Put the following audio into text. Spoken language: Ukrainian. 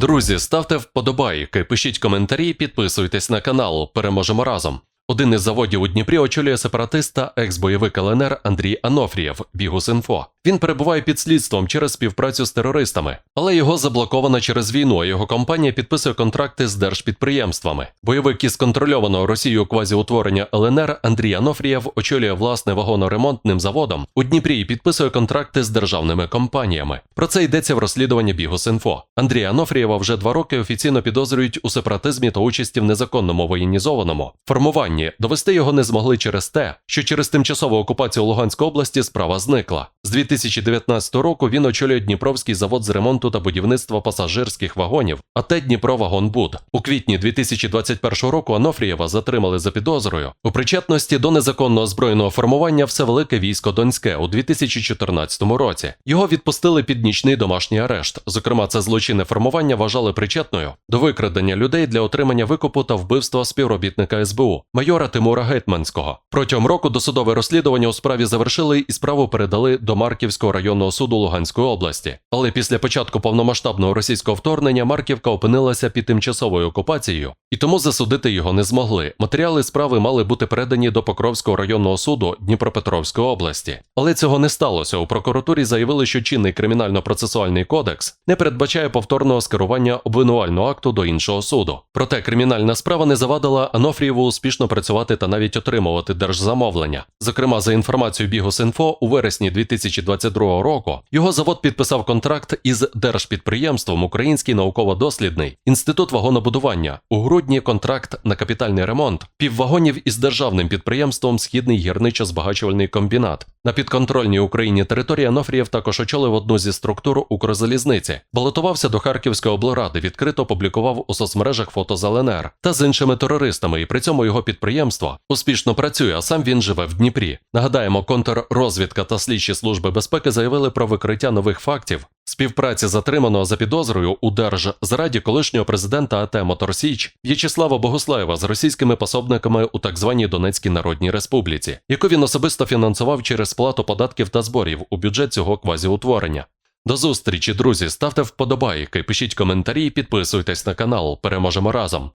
Друзі, ставте вподобайки, пишіть коментарі, підписуйтесь на канал. Переможемо разом. Один із заводів у Дніпрі очолює сепаратиста, екс-бойовик ЛНР Андрій Анофрієв, Бігус.Інфо. Він перебуває під слідством через співпрацю з терористами, але його заблоковано через війну, а його компанія підписує контракти з держпідприємствами. Бойовик із контрольованого Росією квазіутворення ЛНР Андрій Анофрієв очолює власне вагоноремонтним заводом у Дніпрі і підписує контракти з державними компаніями. Про це йдеться в розслідуванні Бігус.Інфо. Андрія Анофрієва вже два роки офіційно підозрюють у сепаратизмі та участі в незаконному воєнізованому формуванні. Довести його не змогли через те, що через тимчасову окупацію Луганської області справа зникла. З 2019 року він очолює Дніпровський завод з ремонту та будівництва пасажирських вагонів, АТ Дніпровагонбуд. У квітні 2021 року Анофрієва затримали за підозрою у причетності до незаконного збройного формування Всевелике військо Донське у 2014 році. Його відпустили під нічний домашній арешт. Зокрема, це злочинне формування вважали причетною до викрадення людей для отримання викупу та вбивства співробітника СБУ майора Тимура Гетьманського. Протягом року досудове розслідування у справі завершили і справу передали до Марківського районного суду Луганської області. Але після початку повномасштабного російського вторгнення Марківка опинилася під тимчасовою окупацією, і тому засудити його не змогли. Матеріали справи мали бути передані до Покровського районного суду Дніпропетровської області. Але цього не сталося. У прокуратурі заявили, що чинний кримінально-процесуальний кодекс не передбачає повторного скерування обвинувального акту до іншого суду. Проте кримінальна справа не завадила Анофрієву успішно працювати та навіть отримувати держзамовлення. Зокрема, за інформацією Бігус.Інфо, у вересні 2022 року його завод підписав контракт із держпідприємством Український науково-дослідний інститут вагонобудування. У грудні контракт на капітальний ремонт піввагонів із державним підприємством Східний гірничо-збагачувальний комбінат. На підконтрольній Україні території Анофрієв також очолив одну зі структур Укрзалізниці, балотувався до Харківської облради, відкрито публікував у соцмережах фото з ЛНР та з іншими терористами, і при цьому його підприємство успішно працює, а сам він живе в Дніпрі. Нагадаємо, контррозвідка та слідчі служби безпеки заявили про викриття нових фактів співпраці затриманого за підозрою у держзраді колишнього президента АТ Моторсіч В'ячеслава Богуслаєва з російськими пособниками у так званій Донецькій Народній Республіці, яку він особисто фінансував через сплату податків та зборів у бюджет цього квазіутворення. До зустрічі, друзі, ставте вподобайки, пишіть коментарі, підписуйтесь на канал. Переможемо разом.